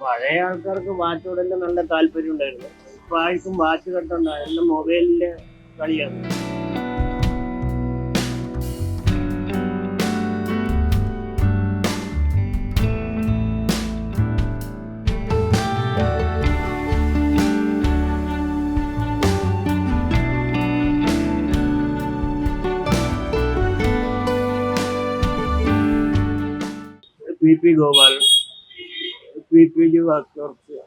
പഴയ ആൾക്കാർക്ക് വാച്ചോടെല്ലാം നല്ല താല്പര്യം ഉണ്ടായിരുന്നു. ഇപ്പൊ ആർക്കും വാച്ച് കെട്ടണ്ട എല്ലാം മൊബൈലിൽ കളിയാണ്. P P Gopalan. P P G works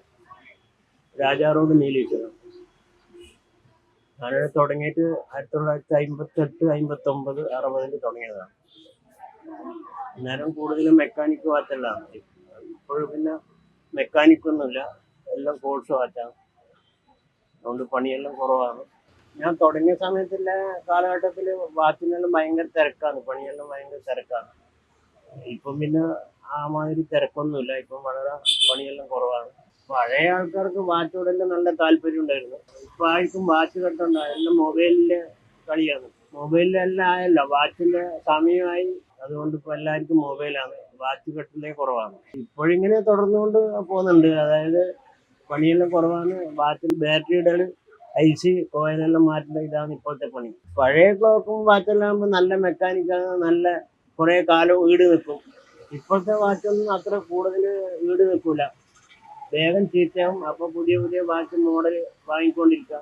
Raja road Nileshwaram ഞാനത് തുടങ്ങിയിട്ട് ആയിരത്തി തൊള്ളായിരത്തി അമ്പത്തെട്ട് അമ്പത്തി ഒമ്പത് അറുപതിൽ തുടങ്ങിയതാണ്. അന്നേരം കൂടുതലും മെക്കാനിക് വാച്ചെല്ലാം ഇപ്പോഴും പിന്നെ മെക്കാനിക് ഒന്നുമില്ല. എല്ലാം കോഴ്സ് വാച്ചാണ് അതുകൊണ്ട് പണിയെല്ലാം കുറവാണ്. ഞാൻ തുടങ്ങിയ സമയത്തിലെ കാലഘട്ടത്തിൽ വാച്ചിനെല്ലാം ഭയങ്കര തിരക്കാണ്. പണിയെല്ലാം ഭയങ്കര തിരക്കാണ്. ഇപ്പം പിന്നെ ആ മാതിരി തിരക്കൊന്നുമില്ല. ഇപ്പം വളരെ പണിയെല്ലാം കുറവാണ്. പഴയ ആൾക്കാർക്ക് വാച്ചോടെല്ലാം നല്ല താല്പര്യം ഉണ്ടായിരുന്നു. ഇപ്പൊ ആർക്കും വാച്ച് കെട്ടണ്ട. എല്ലാം മൊബൈലിലെ കളിയാണ്. മൊബൈലിലെല്ലാം ആയല്ലോ. വാച്ചിന്റെ സമയമായി. അതുകൊണ്ട് ഇപ്പൊ എല്ലാവർക്കും മൊബൈലാണ്. വാച്ച് കെട്ടലേ കുറവാണ്. ഇപ്പോഴിങ്ങനെ തുടർന്നുകൊണ്ട് പോകുന്നുണ്ട്. അതായത് പണിയെല്ലാം കുറവാണ്. വാച്ചിൽ ബാറ്ററി ഇടൽ ഐ സി കോയിലെല്ലാം മാറ്റുന്ന ഇതാണ് ഇപ്പോഴത്തെ പണി. പഴയ ക്ലോക്കും വാച്ചെല്ലാം ആകുമ്പോൾ നല്ല മെക്കാനിക്കാണ്. നല്ല കുറേ കാലം ഈട് നിൽക്കും. ഇപ്പോഴത്തെ വാച്ചൊന്നും അത്ര കൂടുതൽ ഈട് നിൽക്കൂല. വേഗം ചീത്തയാവും. അപ്പൊ പുതിയ പുതിയ വാച്ച് മോഡൽ വാങ്ങിക്കൊണ്ടിരിക്കുക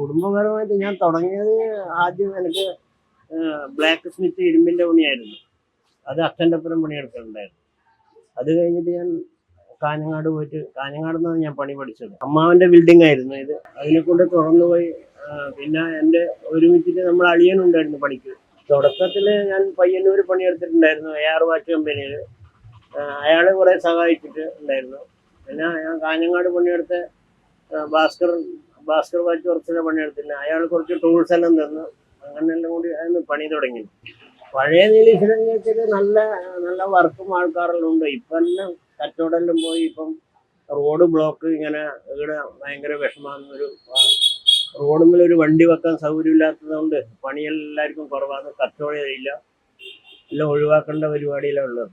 കുടുംബപരമായിട്ട് ഞാൻ തുടങ്ങിയത് ആദ്യം എനിക്ക് ബ്ലാക്ക് സ്മിത്ത് ഇരുമ്പിന്റെ പണിയായിരുന്നു. അത് അച്ഛന്റെ ഒപ്പം പണിയെടുക്കുന്നുണ്ടായിരുന്നു അത് കഴിഞ്ഞിട്ട് ഞാൻ കാഞ്ഞങ്ങാട് പോയിട്ട് കാഞ്ഞങ്ങാട് നിന്നാണ് ഞാൻ പണി പഠിച്ചത്. അമ്മാവന്റെ ബിൽഡിംഗ് ആയിരുന്നു ഇത്. അതിനെ കൊണ്ട് തുറന്നു പോയി. പിന്നെ എന്റെ ഒരുമിച്ചിട്ട് നമ്മൾ അളിയനുണ്ടായിരുന്നു പണിക്ക്. തുടക്കത്തിൽ ഞാൻ പയ്യന്നൂർ പണിയെടുത്തിട്ടുണ്ടായിരുന്നു എ ആർ വാച്ച് കമ്പനിയിൽ അയാളെ കുറേ സഹായിച്ചിട്ട് ഉണ്ടായിരുന്നു. പിന്നെ ഞാൻ കാഞ്ഞങ്ങാട് പണിയെടുത്ത ഭാസ്കർ ഭാസ്കർ വാച്ച് കുറച്ചിലെ പണിയെടുത്തില്ല. അയാൾ കുറച്ച് ടൂൾസ് എല്ലാം തന്നു. അങ്ങനെല്ലാം കൂടി അതിന് പണി തുടങ്ങി പഴയ നിരീക്ഷണങ്ങൾക്ക് നല്ല നല്ല വർക്കും ആൾക്കാരെല്ലാം ഉണ്ട്. ഇപ്പം എല്ലാം കച്ചവടമെല്ലാം പോയി. ഇപ്പം റോഡ് ബ്ലോക്ക് ഇങ്ങനെ ഇവിടെ ഭയങ്കര വിഷമാകുന്ന ഒരു റോഡുമ്മിൽ ഒരു വണ്ടി വെക്കാൻ സൗകര്യമില്ലാത്തത് കൊണ്ട് പണിയെല്ലാവർക്കും കുറവാണ് കച്ചവടം ഇല്ല. എല്ലാം ഒഴിവാക്കേണ്ട പരിപാടിയിലാണ് ഉള്ളത്.